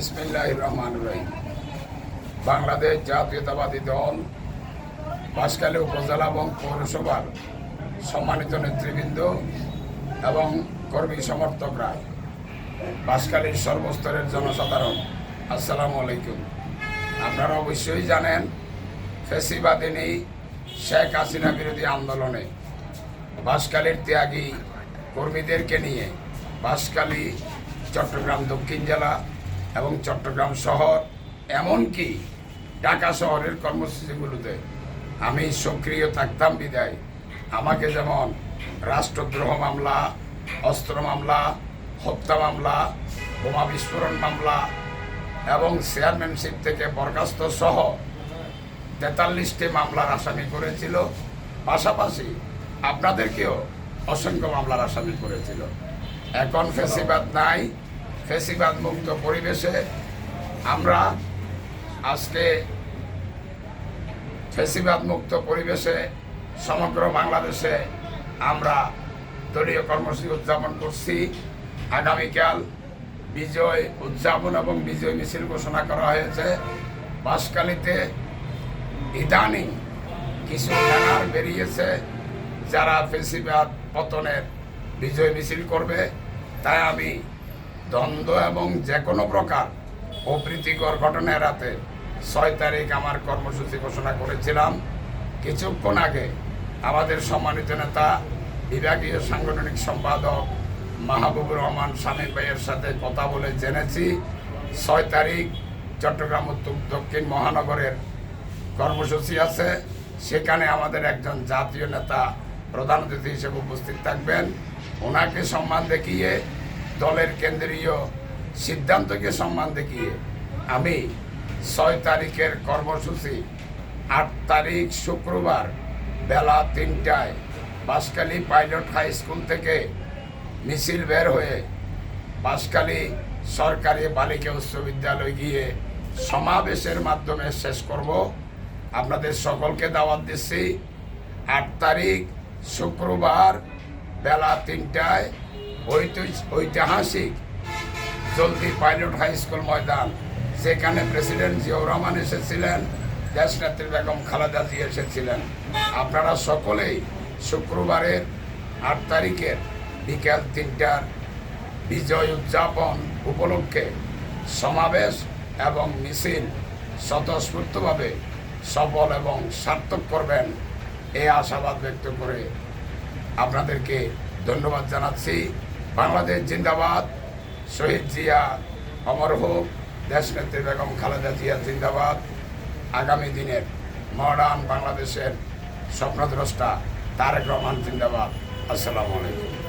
ইসমিল্লাহ রহমান রহিম। বাংলাদেশ জাতীয়তাবাদী দল বাঁশখালী উপজেলা এবং পৌরসভার সম্মানিত নেতৃবৃন্দ এবং কর্মী সমর্থকরা বাঁশখালীর সর্বস্তরের জনসাধারণ, আসসালামু আলাইকুম। আপনারা অবশ্যই জানেন, ফেসিবাদিনী শেখ হাসিনা বিরোধী আন্দোলনে বাঁশখালীর ত্যাগী কর্মীদেরকে নিয়ে বাঁশখালী চট্টগ্রাম দক্ষিণ জেলা এবং চট্টগ্রাম শহর, এমনকি ঢাকা শহরের কর্মসূচিগুলোতে আমি সক্রিয় থাকতাম বিদায়। আমাকে যেমন রাষ্ট্রদ্রোহ মামলা, অস্ত্র মামলা, হত্যা মামলা, বোমা বিস্ফোরণ মামলা এবং চেয়ারম্যানশিপ থেকে বরখাস্ত সহ তেতাল্লিশটি মামলার আসামি করেছিল। পাশাপাশি আপনাদেরকেও অসংখ্য মামলার আসামি করেছিল। এখন ফেসিবাদ নাই ফেসিবাদ মুক্ত পরিবেশে আমরা আজকে ফেসিবাদ মুক্ত পরিবেশে সমগ্র বাংলাদেশে আমরা দলীয় কর্মসূচি উদযাপন করছি। আগামীকাল বিজয় উদযাপন এবং বিজয় মিছিল ঘোষণা করা হয়েছে। বাঁশখালীতে ইদানিং কিছু ব্যানার বেরিয়েছে যারা ফেসিবাদ পতনের বিজয় মিছিল করবে। তাই আমি দ্বন্দ্ব এবং যে কোনো প্রকার অপ্রীতিকর ঘটনা এড়াতে ছয় তারিখ আমার কর্মসূচি ঘোষণা করেছিলাম। কিছুক্ষণ আগে আমাদের সম্মানিত নেতা, বিভাগীয় সাংগঠনিক সম্পাদক মাহবুবুর রহমান স্বামী ভাইয়ের সাথে কথা বলে জেনেছি। ছয় তারিখ চট্টগ্রাম উত্তর দক্ষিণ মহানগরের কর্মসূচি আছে। সেখানে আমাদের একজন জাতীয় নেতা প্রধান অতিথি হিসেবে উপস্থিত থাকবেন। ওনাকে সম্মান দেখিয়ে দলের কেন্দ্রীয় সিদ্ধান্তকে সম্মান দেখিয়ে আমি ছয় তারিখের কর্মসূচি, আট তারিখ শুক্রবার বেলা তিনটায় বাঁশখালী পাইলট হাই স্কুল থেকে মিছিল বের হয়ে বাঁশখালী সরকারি বালিকা উচ্চ বিদ্যালয় গিয়ে সমাবেশের মাধ্যমে শেষ করব। আপনাদের সকলকে দাওয়াত দিচ্ছি। আট তারিখ শুক্রবার বেলা তিনটায় ঐতিহাসিক জলদি পাইলট হাই স্কুল ময়দান। সেখানে প্রেসিডেন্ট জিয়াউর রহমান এসেছিলেন, দেশনেত্রী বেগম খালেদা জি এসেছিলেন। আপনারা সকলেই শুক্রবারের আট তারিখের বিকেল তিনটার বিজয় উদযাপন উপলক্ষে সমাবেশ এবং মিছিল স্বতঃস্ফূর্তভাবে সফল এবং সার্থক করবেন এই আশাবাদ ব্যক্ত করে আপনাদেরকে ধন্যবাদ জানাচ্ছি। বাংলাদেশ জিন্দাবাদ। শহীদ জিয়া, অমর হোক, দেশনেত্রী বেগম খালেদা জিয়া জিন্দাবাদ। আগামী দিনের মডার্ন বাংলাদেশের স্বপ্নদ্রষ্টা তারেক রহমান জিন্দাবাদ। আসসালামু আলাইকুম।